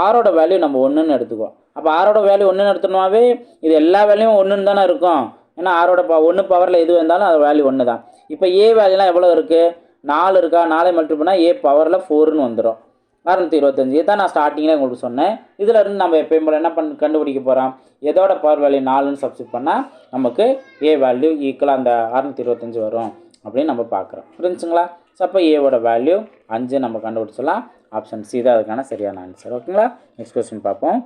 ஆரோட வேல்யூ நம்ம ஒன்றுன்னு எடுத்துக்குவோம். அப்போ ஆரோட வேல்யூ ஒன்றுன்னு எடுத்தோம்னாவே இது எல்லா வேலையும் ஒன்றுன்னு தானே இருக்கும். ஏன்னா ஆரோட ப ஒன்று பவரில் எது வந்தாலும் அது வேல்யூ ஒன்று தான் இப்போ ஏ வேல்யூலாம் எவ்வளோ இருக்குது நாலு இருக்கா? நாலே மல்டிபிள் பண்ணால் ஏ பவரில் ஃபோர்னு வந்துடும் அறநூற்றி இருபத்தஞ்சி. இதான் நான் ஸ்டார்டிங்கில் உங்களுக்கு சொன்னேன். இதில் இருந்து நம்ம எப்பயும் போல் என்ன பண்ண கண்டுபிடிக்க போகிறோம் எதோட பவர் வேல்யூ நாலுன்னு சப்ஸ்டிட் பண்ணால் நமக்கு ஏ வேல்யூ ஈக்குவலாக அந்த அறநூற்றி இருபத்தஞ்சி வரும். அப்படின்னு நம்ம பார்க்குறோம். புரிஞ்சுங்களா? ஸோ அப்போ ஏவோட வேல்யூ அஞ்சு நம்ம கண்டுபிடிச்சலாம் ஆப்ஷன் சி தான் அதுக்கான சரியான ஆன்சர் ஓகேங்களா நெக்ஸ்ட் கொஸ்டின் பார்ப்போம்.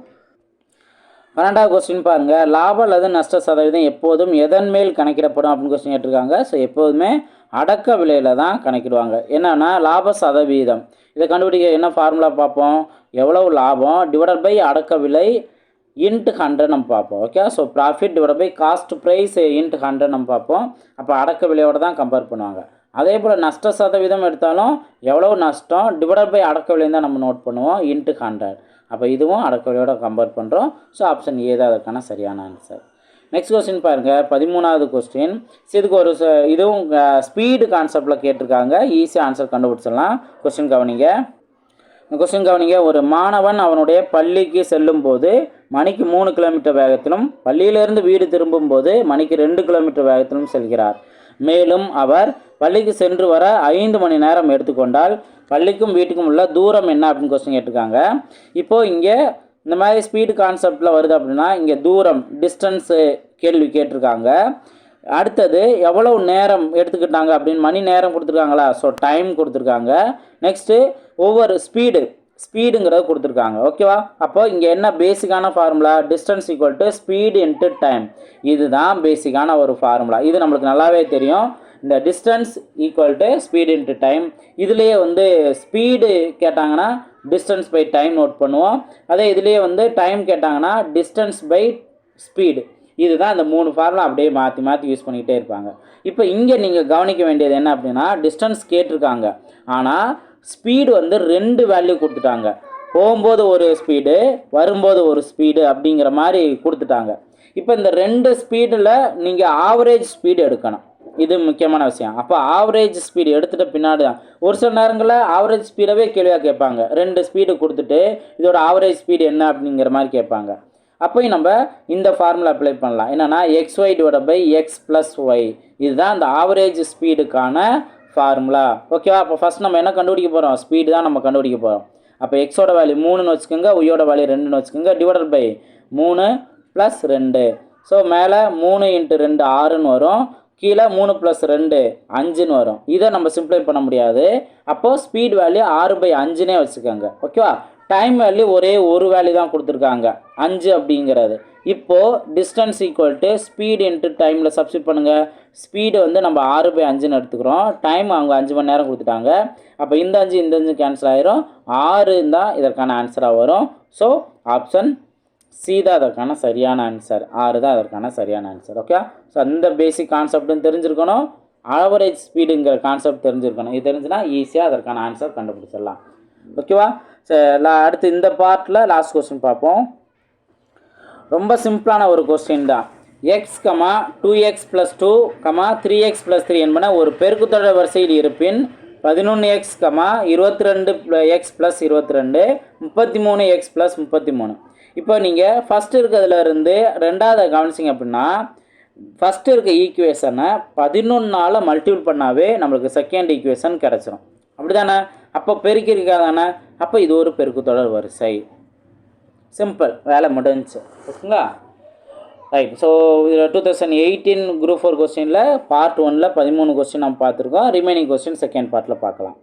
பன்னெண்டாவது கொஸ்டின் பாருங்க. லாபம் அல்லது நஷ்ட சதவீதம் எப்போதும் எதன் மேல் கணக்கிடப்படும் அப்படின்னு கொஸ்டின் கேட்டிருக்காங்க. ஸோ எப்போதுமே அடக்க விலையில தான் கணக்கிடுவாங்க. என்னன்னா லாப சதவீதம். இதை கண்டுபிடிக்க என்ன ஃபார்முலா பார்ப்போம்? எவ்வளவு லாபம்? டிவைடட் பை அடக்க விலை இன்ட்டு ஹண்ட்ரட் நம்ம பார்ப்போம். Okay so profit divide by cost price into hundred நம்ம பார்ப்போம். அப்போ அடக்க விலையோடு தான் கம்பேர் பண்ணுவாங்க. அதே போல் நஷ்ட சதவீதம் எடுத்தாலும் எவ்வளவு நஷ்டம்? டிவைடட் பை அடக்க விலைன்னு தான் நம்ம நோட் பண்ணுவோம். இன்ட்டு ஹண்ட்ரட் அப்போ இதுவும் அடக்கவிலையோட கம்பேர் பண்ணுறோம் ஸோ ஆப்ஷன் ஏ தான் அதற்கான சரியான ஆன்சர் நெக்ஸ்ட் கொஸ்டின் பாருங்கள் பதிமூணாவது கொஸ்டின் இதுக்கு ஒரு இதுவும் ஸ்பீடு கான்செப்டில் கேட்டிருக்காங்க. ஈஸியாக ஆன்சர் கண்டுபிடிச்சிடலாம். கொஸ்டின் கவனிங்க. இந்த கொஸ்டின் கவனிங்க. ஒரு மாணவன் அவனுடைய பள்ளிக்கு செல்லும் போது மணிக்கு மூணு கிலோமீட்டர் வேகத்திலும் பள்ளியிலிருந்து வீடு திரும்பும்போது மணிக்கு ரெண்டு கிலோமீட்டர் வேகத்திலும் செல்கிறார். மேலும் அவர் பள்ளிக்கு சென்று வர ஐந்து மணி நேரம் எடுத்துக்கொண்டால் பள்ளிக்கும் வீட்டுக்கும் உள்ள தூரம் என்ன அப்படின்னு கொஸ்டின் கேட்டிருக்காங்க. இப்போது இங்கே இந்த மாதிரி ஸ்பீடு கான்செப்டில் வருது அப்படின்னா இங்கே தூரம் டிஸ்டன்ஸு கேள்வி கேட்டிருக்காங்க. அடுத்தது எவ்வளவு நேரம் எடுத்துக்கிட்டாங்க அப்படின்னு மணி நேரம் கொடுத்துருக்காங்களா? ஸோ டைம் கொடுத்துருக்காங்க. நெக்ஸ்ட்டு ஒவ்வொரு ஸ்பீடு ஸ்பீடுங்கிறத கொடுத்துருக்காங்க. ஓகேவா அப்போ இங்கே என்ன பேசிக்கான formula distance equal to speed into time இதுதான் பேசிக்கான ஒரு ஃபார்முலா இது நம்மளுக்கு நல்லாவே தெரியும். இந்த distance equal to speed into time இதுலேயே வந்து ஸ்பீடு கேட்டாங்கன்னா டிஸ்டன்ஸ் பை டைம் நோட் பண்ணுவோம். அதே இதுலேயே வந்து டைம் கேட்டாங்கன்னா டிஸ்டன்ஸ் பை ஸ்பீடு இதுதான் இந்த மூணு ஃபார்முலா அப்படியே மாற்றி மாற்றி யூஸ் பண்ணிக்கிட்டே இருப்பாங்க. இப்போ இங்கே நீங்கள் கவனிக்க வேண்டியது என்ன அப்படின்னா டிஸ்டன்ஸ் கேட்டிருக்காங்க. ஆனால் ஸ்பீடு வந்து ரெண்டு வேல்யூ கொடுத்துட்டாங்க. போகும்போது ஒரு ஸ்பீடு வரும்போது ஒரு ஸ்பீடு அப்படிங்கிற மாதிரி கொடுத்துட்டாங்க. இப்போ இந்த ரெண்டு ஸ்பீடில் நீங்கள் ஆவரேஜ் ஸ்பீடு எடுக்கணும். இது முக்கியமான விஷயம். அப்போ ஆவரேஜ் ஸ்பீடு எடுத்துகிட்ட பின்னாடி தான் ஒரு சில நேரங்களில் ஆவரேஜ் ஸ்பீடவே கேள்வியாக கேட்பாங்க. ரெண்டு ஸ்பீடு கொடுத்துட்டு இதோட ஆவரேஜ் ஸ்பீடு என்ன அப்படிங்கிற மாதிரி கேட்பாங்க. அப்போயும் நம்ம இந்த ஃபார்முலா அப்ளை பண்ணலாம். என்னென்னா X Y divide by X plus Y இதுதான் அந்த ஆவரேஜ் ஸ்பீடுக்கான ஃபார்முலா ஓகேவா அப்போ ஃபஸ்ட் நம்ம என்ன கண்டுபிடிக்க போகிறோம் ஸ்பீடு தான் நம்ம கண்டுபிடிக்க போகிறோம் அப்போ எக்ஸோட வேல்யூ மூணுன்னு வச்சுக்கோங்க ஒய்யோட வேல்யூ ரெண்டுன்னு வச்சுக்கோங்க டிவைடட் பை மூணு ப்ளஸ் ரெண்டு. ஸோ மேலே மூணு இன்ட்டு ரெண்டு ஆறுன்னு வரும். கீழே மூணு ப்ளஸ் ரெண்டு அஞ்சுன்னு வரும். இதை நம்ம சிம்ப்ளை பண்ண முடியாது. அப்போது ஸ்பீட் வேல்யூ ஆறு பை அஞ்சுனே வச்சுக்கோங்க. ஓகேவா டைம் வேல்யூ ஒரே ஒரு வேல்யூ தான் கொடுத்துருக்காங்க. அஞ்சு அப்படிங்கிறது. இப்போது distance equal to speed into டைமில் சப்ஸ்டிட் பண்ணுங்கள் ஸ்பீடு வந்து நம்ம ஆறு பை அஞ்சுன்னு எடுத்துக்கிறோம். டைம் அவங்க அஞ்சு மணி நேரம் கொடுத்துட்டாங்க. அப்போ இந்த அஞ்சு இந்த அஞ்சு கேன்சல் ஆயிரும். ஆறு தான் இதற்கான ஆன்சராக வரும். ஸோ ஆப்ஷன் சி தான் அதற்கான சரியான ஆன்சர் ஆறு தான் அதற்கான சரியான ஆன்சர் ஓகே ஸோ அந்த பேசிக் கான்செப்ட்டும் தெரிஞ்சிருக்கணும். ஆவரேஜ் ஸ்பீடுங்கிற கான்செப்ட் தெரிஞ்சிருக்கணும். இது தெரிஞ்சுன்னா ஈஸியாக அதற்கான ஆன்சர் கண்டுபிடிச்சிடலாம். ஓகேவா சரி அடுத்து இந்த பார்ட்டில் லாஸ்ட் கொஸ்டின் பார்ப்போம். ரொம்ப சிம்பிளான ஒரு கொஸ்டின் தான். X comma two X plus two comma three X plus three என்பன ஒரு பெருக்குத்தொடர் வரிசையில் இருப்பின் பதினொன்று எக்ஸ் கமா இருபத்தி ரெண்டு எக்ஸ் ப்ளஸ் இருபத்தி ரெண்டு முப்பத்தி மூணு எக்ஸ் ப்ளஸ் முப்பத்தி மூணு. இப்போ நீங்கள் ஃபஸ்ட்டு இருக்கிறதுல இருந்து ரெண்டாவது கவனிச்சிங்க அப்படின்னா ஃபஸ்ட்டு இருக்க ஈக்குவேஷனை பதினொன்னால் மல்டிபிள் பண்ணாவே நம்மளுக்கு செகண்ட் ஈக்குவேஷன் கிடச்சிரும். அப்படி தானே அப்போ பெருக்கி இருக்காதானே அப்போ இது ஒரு பெருக்கு தொடர் வரிசை. சிம்பிள் வேலை முடிஞ்சு. ஓகேங்களா? ரைட் ஸோ இதில் two thousand eighteen group four கொஸ்டினில் பார்ட் ஒனில் பதிமூணு கொஸ்டின் நம்ம பார்த்துருக்கோம். ரிமைனிங் கொஸ்டின் செகண்ட் பார்ட்டில் பார்க்கலாம்.